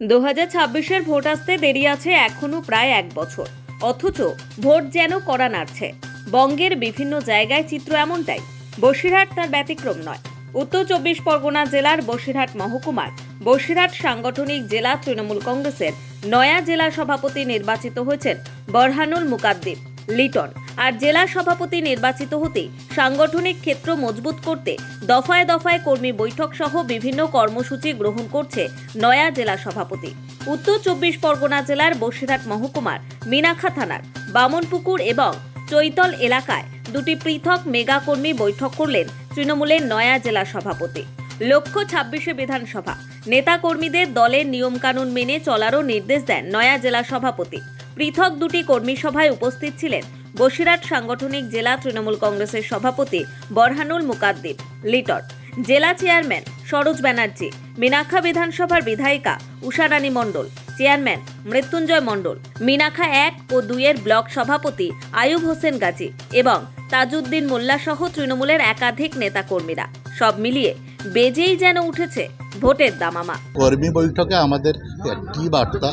দু হাজার ছাব্বিশের ভোট আসতে দেরি আছে এখনও প্রায় এক বছর। অথচ ভোট যেন করা নাড়ছে। বঙ্গের বিভিন্ন জায়গায় চিত্র এমনটাই। বসিরহাট তার ব্যতিক্রম নয়। উত্তর চব্বিশ পরগনা জেলার বসিরহাট মহকুমার বসিরহাট সাংগঠনিক জেলা তৃণমূল কংগ্রেসের নয়া জেলা সভাপতি নির্বাচিত হয়েছেন বরহানুল মুকাদ্দিম, লিটন। আর জেলা সভাপতি নির্বাচিত হতে সাংগঠনিক ক্ষেত্র মজবুত করতে দফায় দফায় কর্মী বৈঠক সহ বিভিন্ন কর্মসূচি গ্রহণ করছে নয়া জেলা সভাপতি। উত্তর চব্বিশ পরগনা জেলার বসিরহাট মহকুমার মিনাখা থানার বামনপুকুর এবং চৈতল এলাকায় দুটি পৃথক মেগা কর্মী বৈঠক করলেন তৃণমূলের নয়া জেলা সভাপতি। লক্ষ্য ছাব্বিশে বিধানসভা। নেতাকর্মীদের দলের নিয়মকানুন মেনে চলারও নির্দেশ দেন নয়া জেলা সভাপতি। পৃথক দুটি কর্মী সভায় উপস্থিত ছিলেন বসিরহাট সাংগঠনিক জেলা তৃণমূল কংগ্রেসের সভাপতি বরহানুল মুকাদ্দিম লিটন। জেলা চেয়ারম্যান সরোজ ব্যানার্জি মিনাখা বিধানসভার বিধায়িকা উষারানী মণ্ডল, চেয়ারম্যান মৃত্যুঞ্জয় মণ্ডল মিনাখা এক ও দুইয়ের ব্লক সভাপতি আয়ুব হোসেন গাজী এবং তাজউদ্দিন মোল্লা সহ তৃণমূলের একাধিক নেতাকর্মীরা। সব মিলিয়ে বেজেই যেন উঠেছে ভোটের দামামা। কর্মী বৈঠকে আমাদের একটি বার্তা,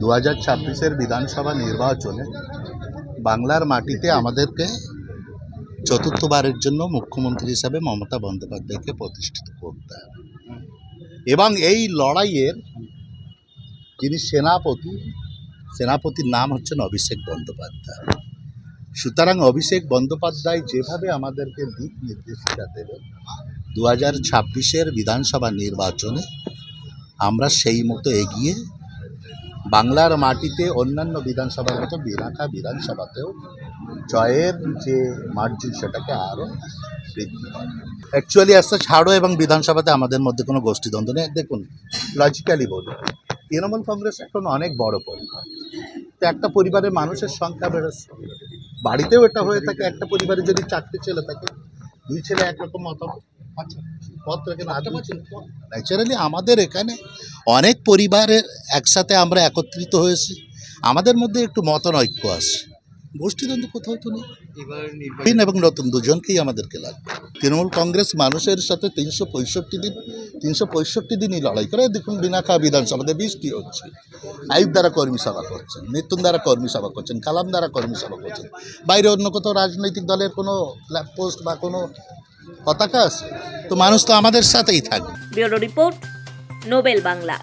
দু হাজার বিধানসভা নির্বাচনে বাংলার মাটিতে আমাদেরকে চতুর্থবারের জন্য মুখ্যমন্ত্রী হিসাবে মমতা বন্দ্যোপাধ্যায়কে প্রতিষ্ঠিত করতে হবে। এবং এই লড়াইয়ের যিনি সেনাপতি, সেনাপতির নাম হচ্ছেন অভিষেক বন্দ্যোপাধ্যায়। সুতরাং অভিষেক বন্দ্যোপাধ্যায় যেভাবে আমাদেরকে দিক নির্দেশিকা দেবেন দু হাজার ছাব্বিশের বিধানসভা নির্বাচনে আমরা সেই মতো এগিয়ে বাংলার মাটিতে অন্যান্য বিধানসভার মতো বিরাখা বিধানসভাতেও জয়ের যে মার্জিন সেটাকে আরও বৃদ্ধি করে অ্যাকচুয়ালি আস্তে ছাড়ো এবং বিধানসভাতে আমাদের মধ্যে কোনো গোষ্ঠীদ্বন্দ্ব নেই। দেখুন লজিক্যালি বলি, তৃণমূল কংগ্রেস এখন অনেক বড় পরিবার। তো একটা পরিবারের মানুষের সংখ্যা বেড়েছে। বাড়িতেও এটা হয়ে থাকে, একটা পরিবারে যদি চারটে ছেলে থাকে, দুই ছেলে একরকম মতামত। আচ্ছা ন্যাচারালি আমাদের এখানে অনেক পরিবারের একসাথে আমরা একত্রিত হয়েছি। আমাদের মধ্যে একটু মতনৈক্য আছে। গোষ্ঠীদ্বন্দ্ব কোথাও তো নেই। এবং নতুন দুজনকেই আমাদেরকে লাগবে। তৃণমূল কংগ্রেস মানুষের সাথে তিনশো পঁয়ষট্টি দিন তিনশো পঁয়ষট্টি দিনই লড়াই করে। দেখুন বিনাখা বিধানসভাতে বৃষ্টি হচ্ছে। আয়ুব দ্বারা কর্মী সভা করছেন মৃত্যুন দ্বারা কর্মী সভা করছেন কালাম দ্বারা কর্মী সভা করছেন। বাইরে অন্য কোথাও রাজনৈতিক দলের কোনো পোস্ট বা কোনো পতাকা আছে। তো মানুষ তো আমাদের সাথেই থাকবে। Bureau report Nobel Bangla.